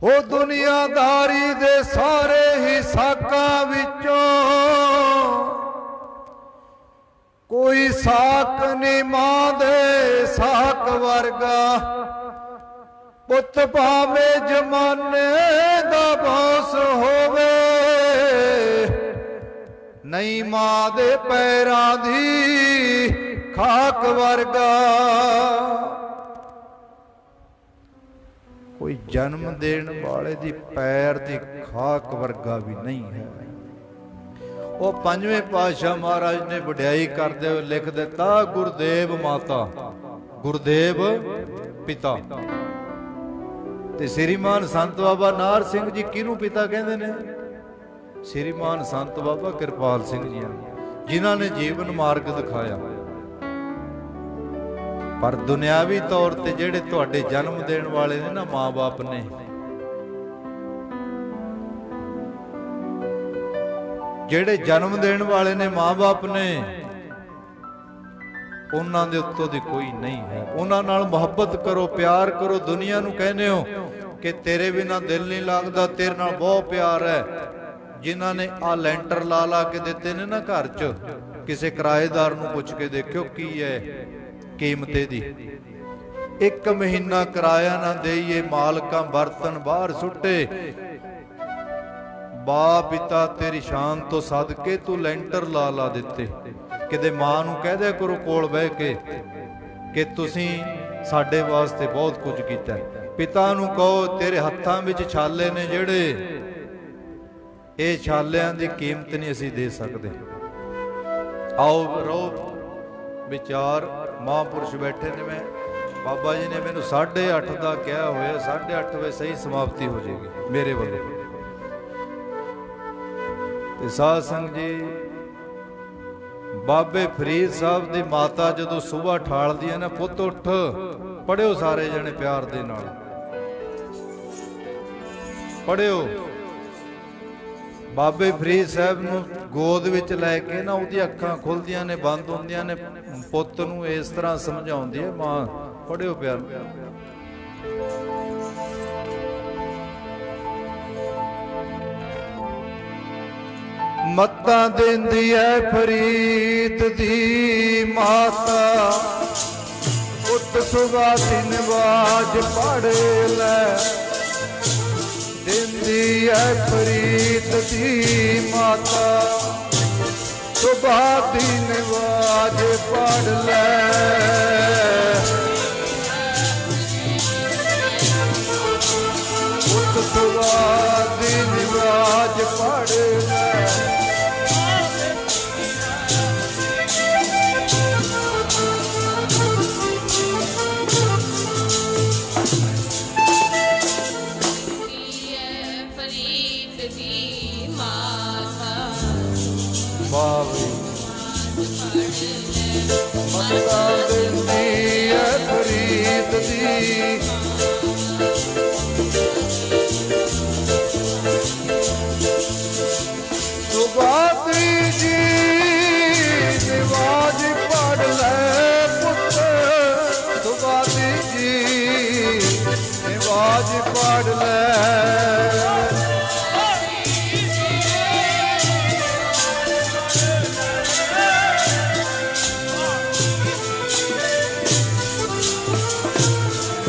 ਉਹ ਦੁਨੀਆਦਾਰੀ ਦੇ ਸਾਰੇ ਹੀ ਸਾਕਾਂ ਵਿੱਚੋਂ ਕੋਈ ਸਾਕ ਨਹੀਂ ਮਾਂ ਦੇ ਸਾਕ ਵਰਗਾ। ਪੁੱਤ ਭਾਵੇਂ ਜਮਾਨੇ ਦਾ ਬੌਸ ਹੋਵੇ, ਨਹੀਂ ਮਾਂ ਦੇ ਪੈਰਾਂ ਦੀ ਖਾਕ ਵਰਗਾ। ਜਨਮ ਦੇਣ ਵਾਲੇ ਦੀ ਪੈਰ ਦੀ ਖਾਕ ਵਰਗਾ ਵੀ ਨਹੀਂ ਹੈ। ਉਹ ਪੰਜਵੇਂ ਪਾਤਸ਼ਾਹ ਮਹਾਰਾਜ ਨੇ ਵਡਿਆਈ ਕਰਦੇ ਹੋਏ ਲਿਖ ਦਿੱਤਾ ਗੁਰਦੇਵ ਮਾਤਾ ਗੁਰਦੇਵ ਪਿਤਾ। ਤੇ ਸ੍ਰੀਮਾਨ ਸੰਤ ਬਾਬਾ ਨਾਰ ਸਿੰਘ ਜੀ ਕਿਹਨੂੰ ਪਿਤਾ ਕਹਿੰਦੇ ਨੇ? ਸ੍ਰੀਮਾਨ ਸੰਤ ਬਾਬਾ ਕਿਰਪਾਲ ਸਿੰਘ ਜੀ ਨੂੰ, ਜਿਨ੍ਹਾਂ ਨੇ ਜੀਵਨ ਮਾਰਗ ਦਿਖਾਇਆ। ਪਰ ਦੁਨਿਆਵੀ ਤੌਰ ਤੇ ਜਿਹੜੇ ਤੁਹਾਡੇ ਜਨਮ ਦੇਣ ਵਾਲੇ ਨੇ ਨਾ ਮਾਪੇ ਨੇ, ਜਿਹੜੇ ਜਨਮ ਦੇਣ ਵਾਲੇ ਨੇ ਮਾਪੇ ਨੇ, ਉਹਨਾਂ ਦੇ ਉੱਤੋਂ ਦੀ ਕੋਈ ਨਹੀਂ ਹੈ। ਉਹਨਾਂ ਨਾਲ ਮੁਹੱਬਤ ਕਰੋ, ਪਿਆਰ ਕਰੋ, ਦੁਨੀਆ ਨੂੰ ਕਹਿੰਦੇ ਹੋ ਕਿ ਤੇਰੇ ਬਿਨਾ ਦਿਲ ਨਹੀਂ ਲੱਗਦਾ, ਤੇਰੇ ਨਾਲ ਬਹੁਤ ਪਿਆਰ ਹੈ। ਜਿਨ੍ਹਾਂ ਨੇ ਆ ਲੈਂਟਰ ਲਾ ਲਾ ਕੇ ਦਿੱਤੇ ਨੇ ਨਾ ਘਰ 'ਚ ਕਿਸੇ ਕਿਰਾਏਦਾਰ ਨੂੰ ਪੁੱਛ ਕੇ ਦੇਖਿਓ ਕੀ ਹੈ ਕੀਮਤ ਦੀ। ਇੱਕ ਮਹੀਨਾ ਕਿਰਾਇਆ ਨਾ ਦੇਈਏ, ਮਾਲਕਾਂ ਬਰਤਨ ਬਾਹਰ ਸੁੱਟੇ। ਬਾ ਪਿਤਾ ਤੇਰੀ ਸ਼ਾਨ ਤੋਂ ਸਦਕੇ ਤੂੰ ਲੈਂਟਰ ਲਾ ਲਾ ਦਿੱਤੇ। ਕਿਤੇ ਮਾਂ ਨੂੰ ਕਹਿ ਦਿਆ ਕਰੋ ਕੋਲ ਬਹਿ ਕੇ ਕਿ ਤੁਸੀਂ ਸਾਡੇ ਵਾਸਤੇ ਬਹੁਤ ਕੁਝ ਕੀਤਾ। ਪਿਤਾ ਨੂੰ ਕਹੋ, ਤੇਰੇ ਹੱਥਾਂ ਵਿੱਚ ਛਾਲੇ ਨੇ ਜਿਹੜੇ। ਇਹ ਛਾਲਿਆਂ ਦੀ ਕੀਮਤ ਨਹੀਂ ਅਸੀਂ ਦੇ ਸਕਦੇ। ਆਓ ਰੋ ਵਿਚਾਰ, ਮਹਾਂਪੁਰਸ਼ ਬੈਠੇ ਨੇ ਮੈਂ। ਬਾਬਾ ਜੀ ਨੇ ਮੈਨੂੰ 8:30 ਦਾ ਕਿਹਾ ਹੋਇਆ 8:30 ਵਜੇ ਸਹੀ ਸਮਾਪਤੀ ਹੋ ਜਾਏਗੀ, ਮੇਰੇ ਵੱਲੋਂ। ਤੇ ਸਾਧ ਸੰਗ ਜੀ, ਬਾਬੇ ਫਰੀਦ ਸਾਹਿਬ ਦੀ ਮਾਤਾ ਜਦੋਂ ਸਵੇਰ ਠਾਲਦੀ ਹੈ ਨਾ, ਪੁੱਤ ਉੱਠ, ਪੜਿਓ ਸਾਰੇ ਜਣੇ ਪਿਆਰ ਦੇ ਨਾਲ। ਪੜਿਓ। ਬਾਬੇ ਫਰੀਦ ਸਾਹਿਬ ਨੂੰ ਗੋਦ ਵਿੱਚ ਲੈ ਕੇ ਨਾ ਉਹਦੀਆਂ ਅੱਖਾਂ ਖੁੱਲਦੀਆਂ ਨੇ, ਬੰਦ ਹੁੰਦੀਆਂ ਨੇ, ਪੁੱਤ ਨੂੰ ਇਸ ਤਰ੍ਹਾਂ ਸਮਝਾਉਂਦੀ ਹੈ, ਮਾਂ ਪੜਿਓ ਪਿਆਰ। ਮੱਤਾਂ ਦਿੰਦੀ ਐ ਫਰੀਦ ਦੀ ਮਾਤਾ ਉੱਤ ਸੁਗਾ ਦਿਨ ਬਾਜ ਪੜ ਲੈ। ਦਿੰਦੀ ਐ ਫਰੀਦ ਦੀ ਮਾਤਾ। ਸੁਬਾ ਦਿਨ ਬਾਜ ਪੜ ਲੈ। ਮੱਤਾ ਦਿੰਦੀ ਐ ਫਰੀਦ ਦੀ ਸੁਬਾਤੀ ਜੀ, ਨਿਵਾਜ ਪੜ ਲੈ ਪੁੱਤ ਸੁਬਾਤੀ ਜੀ ਨਿਵਾਜ ਪੜ ਲੈ।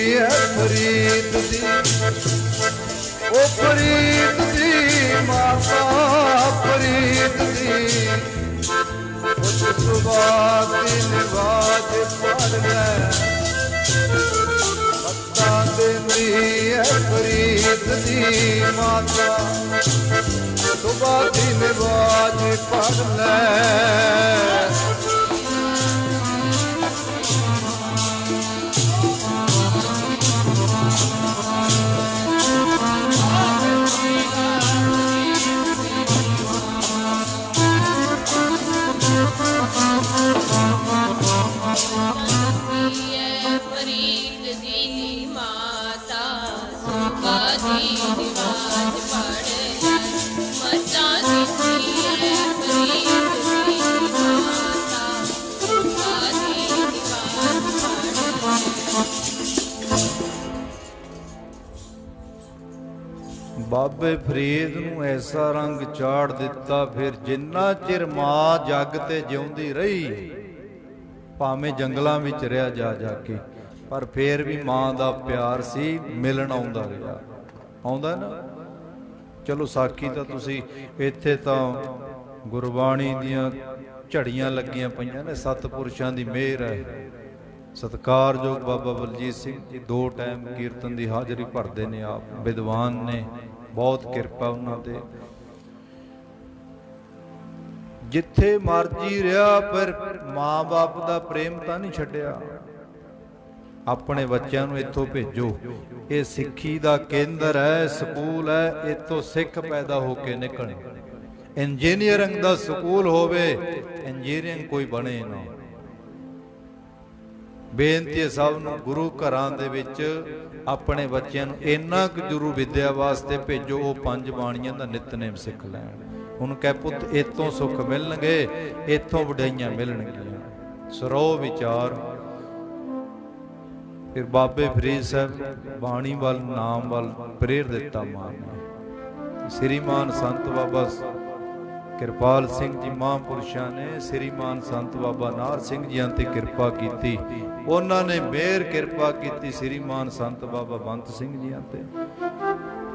ਦਿੰਦੀ ਹੈ ਫਰੀਦ ਦੀ। ਉਹ ਫਰੀਦ ਦੀ ਮਾਤਾ, ਫਰੀਦ ਦੀ। ਉਸ ਸੁਬਾਹ ਦੀ ਨਿਵਾਜ ਪੜ ਲੈ। ਮੱਤਾ ਦੇ ਮਰੀ ਹੈ ਫਰੀਦ ਦੀ ਮਾਤਾ। ਸੁਬਾ ਦੀ ਨਿਵਾਜ ਪੜ ਲੈ। ਬਾਬੇ ਫਰੀਦ ਨੂੰ ਐਸਾ ਰੰਗ ਚਾੜ ਦਿੱਤਾ, ਫਿਰ ਜਿੰਨਾ ਚਿਰ ਮਾਂ ਜੱਗ ਤੇ ਜਿਉਂਦੀ ਰਹੀ, ਭਾਵੇਂ ਜੰਗਲਾਂ ਵਿੱਚ ਰਿਹਾ ਜਾ ਜਾ ਕੇ, ਪਰ ਫੇਰ ਵੀ ਮਾਂ ਦਾ ਪਿਆਰ ਸੀ, ਮਿਲਣ ਆਉਂਦਾ ਰਿਹਾ। ਆਉਂਦਾ ਨਾ? ਚਲੋ ਸਾਖੀ ਤਾਂ ਤੁਸੀਂ ਇੱਥੇ ਤਾਂ ਗੁਰਬਾਣੀ ਦੀਆਂ ਝੜੀਆਂ ਲੱਗੀਆਂ ਪਈਆਂ ਨੇ, ਸਤਪੁਰਸ਼ਾਂ ਦੀ ਮਿਹਰ ਹੈ। ਸਤਕਾਰਯੋਗ ਬਾਬਾ ਬਲਜੀਤ ਸਿੰਘ ਜੀ ਦੋ ਟਾਈਮ ਕੀਰਤਨ ਦੀ ਹਾਜ਼ਰੀ ਭਰਦੇ ਨੇ ਆਪ, ਵਿਦਵਾਨ ਨੇ। ਬਹੁਤ ਕਿਰਪਾ ਉਹਨਾਂ ਤੇ। ਜਿੱਥੇ ਮਰਜ਼ੀ ਰਿਹਾ ਪਰ ਮਾਂ-ਬਾਪ ਦਾ ਪ੍ਰੇਮ ਤਾਂ ਨਹੀਂ ਛੱਡਿਆ। ਆਪਣੇ ਬੱਚਿਆਂ ਨੂੰ ਇੱਥੋਂ ਭੇਜੋ। ਇਹ ਸਿੱਖੀ ਦਾ ਕੇਂਦਰ ਹੈ, ਸਕੂਲ ਹੈ, ਇੱਥੋਂ ਸਿੱਖ ਪੈਦਾ ਹੋ ਕੇ ਨਿਕਲਣ। ਇੰਜੀਨੀਅਰਿੰਗ ਦਾ ਸਕੂਲ ਹੋਵੇ, ਇੰਜੀਨੀਅਰਿੰਗ ਕੋਈ ਬਣੇ ਨਾ। ਬੇਨਤੀ ਹੈ ਸਭ ਨੂੰ ਗੁਰੂ ਘਰਾਂ ਦੇ ਵਿੱਚ ਆਪਣੇ ਬੱਚਿਆਂ ਨੂੰ ਇੰਨਾ ਕੁ ਗੁਰੂ ਵਿਦਿਆ ਵਾਸਤੇ ਭੇਜੋ, ਉਹ ਪੰਜ ਬਾਣੀਆਂ ਦਾ ਨਿਤਨੇਮ ਸਿੱਖ ਲੈਣ। ਹੁਣ ਕਹਿ ਪੁੱਤ ਇਤੋਂ ਸੁੱਖ ਮਿਲਣਗੇ ਇਤੋਂ ਵਡਾਈਆਂ ਮਿਲਣਗੀਆਂ। ਸਰੋ ਵਿਚਾਰ। ਫਿਰ ਬਾਬੇ ਫਰੀਦ ਸਾਹਿਬ ਬਾਣੀ ਵੱਲ, ਨਾਮ ਵੱਲ ਪ੍ਰੇਰ ਦਿੱਤਾ ਮਾਨ ਸ੍ਰੀਮਾਨ ਸੰਤ ਬਾਬਾ ਕਿਰਪਾਲ ਸਿੰਘ ਜੀ ਮਹਾਂਪੁਰਸ਼ਾਂ ਨੇ ਸ੍ਰੀਮਾਨ ਸੰਤ ਬਾਬਾ ਨਾਰ ਸਿੰਘ ਜੀਆਂ ਤੇ ਕਿਰਪਾ ਕੀਤੀ। ਉਹਨਾਂ ਨੇ ਮਿਹਰ ਕਿਰਪਾ ਕੀਤੀ ਸ੍ਰੀਮਾਨ ਸੰਤ ਬਾਬਾ ਬੰਤ ਸਿੰਘ ਜੀਆਂ ਤੇ।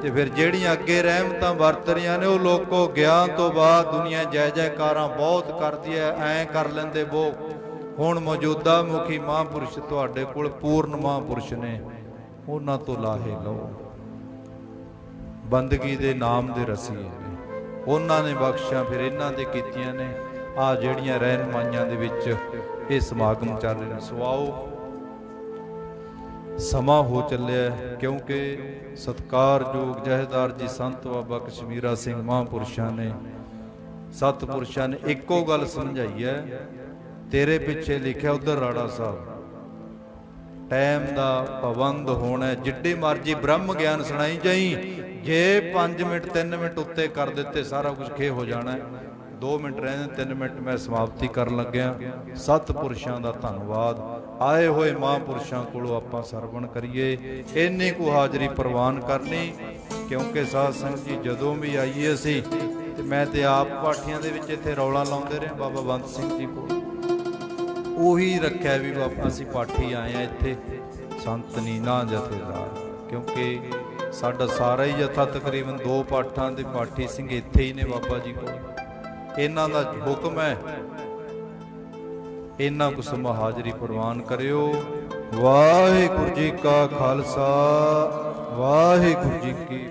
ਤੇ ਫਿਰ ਜਿਹੜੀਆਂ ਅੱਗੇ ਰਹਿਮਤਾਂ ਵਰਤ ਰਹੀਆਂ ਨੇ, ਉਹ ਲੋਕੋ ਗਿਆਨ ਤੋਂ ਬਾਅਦ ਦੁਨੀਆ ਜੈ ਜੈਕਾਰਾਂ ਬਹੁਤ ਕਰਦੀ ਐ, ਐਂ ਕਰ ਲੈਂਦੇ ਉਹ ਹੁਣ ਮੌਜੂਦਾ ਮੁਖੀ ਮਹਾਂਪੁਰਸ਼ ਤੁਹਾਡੇ ਕੋਲ ਪੂਰਨ ਮਹਾਂਪੁਰਸ਼ ਨੇ, ਉਹਨਾਂ ਤੋਂ ਲਾਹੇ ਲਓ। ਬੰਦਗੀ ਦੇ ਨਾਮ ਦੇ ਰਸੀ ਉਹਨਾਂ ਨੇ ਬਖਸ਼ਾਂ ਫਿਰ ਇਹਨਾਂ ਦੇ ਕੀਤੀਆਂ ਨੇ। ਆ ਜਿਹੜੀਆਂ ਰਹਿਨਮਾਈਆਂ ਦੇ ਵਿੱਚ ਇਹ ਸਮਾਗਮ ਚੱਲ ਰਹੇ। ਨੇ ਸਵਾਓ। ਸਮਾਂ ਹੋ ਚੱਲਿਆ ਕਿਉਂਕਿ ਸਤਕਾਰਯੋਗ ਜਹੇਦਾਰ ਜੀ ਸੰਤ ਬਾਬਾ ਕਸ਼ਮੀਰਾ ਸਿੰਘ ਮਹਾਂਪੁਰਸ਼ਾਂ ਨੇ, ਸਤਪੁਰਸ਼ਾਂ ਨੇ ਇੱਕੋ ਗੱਲ ਸਮਝਾਈ ਹੈ। ਤੇਰੇ ਪਿੱਛੇ ਲਿਖਿਆ ਉਧਰ ਰਾੜਾ ਸਾਹਿਬ, ਟਾਈਮ ਦਾ ਪਾਬੰਦ ਹੋਣਾ ਹੈ। ਜਿੱਡੇ ਮਰਜ਼ੀ ਬ੍ਰਹਮ ਗਿਆਨ ਸੁਣਾਈ ਜਾਈ, ਜੇ 5 ਮਿੰਟ 3 ਮਿੰਟ ਉੱਤੇ ਕਰ ਦਿੱਤੇ, ਸਾਰਾ ਕੁਝ ਖੇ ਹੋ ਜਾਣਾ 2 ਮਿੰਟ ਰਹਿੰਦੇ 3 ਮਿੰਟ ਮੈਂ ਸਮਾਪਤੀ ਕਰਨ ਲੱਗਿਆ। ਸਤਪੁਰਸ਼ਾਂ ਦਾ ਧੰਨਵਾਦ। ਆਏ ਹੋਏ ਮਹਾਂਪੁਰਸ਼ਾਂ ਕੋਲੋਂ ਆਪਾਂ ਸਰਵਣ ਕਰੀਏ। ਇੰਨੀ ਕੁ ਹਾਜ਼ਰੀ ਪ੍ਰਵਾਨ ਕਰਨੀ, ਕਿਉਂਕਿ ਸਾਧ ਸੰਗਤ ਜੀ ਜਦੋਂ ਵੀ ਆਈਏ ਅਸੀਂ, ਤੇ ਮੈਂ ਤੇ ਆਪ ਪਾਠੀਆਂ ਦੇ ਵਿੱਚ ਇੱਥੇ ਰੌਲਾ ਲਾਉਂਦੇ ਰਹੇ ਬਾਬਾ ਬੰਤ ਸਿੰਘ ਜੀ ਕੋਲ। ਉਹੀ ਰੱਖਿਆ ਵੀ ਬਾਬਾ, ਅਸੀਂ ਪਾਠੀ ਆਏ ਆ ਇੱਥੇ, ਸੰਤ ਨੀਨਾ ਜਥੇਦਾਰ। ਕਿਉਂਕਿ ਸਾਡਾ ਸਾਰਾ ਹੀ ਜਥਾ ਤਕਰੀਬਨ ਦੋ ਪਾਠਾਂ ਦੇ ਪਾਠੀ ਸਿੰਘ ਇੱਥੇ ਹੀ ਨੇ ਬਾਬਾ ਜੀ ਕੋਲ। ਇਹਨਾਂ ਦਾ ਹੁਕਮ ਹੈ। ਇਹਨਾਂ ਕੁ ਸਮਾਂ ਹਾਜ਼ਰੀ ਪ੍ਰਵਾਨ ਕਰਿਓ। ਵਾਹਿਗੁਰੂ ਜੀ ਕਾ ਖਾਲਸਾ, ਵਾਹਿਗੁਰੂ ਜੀ ਕੀ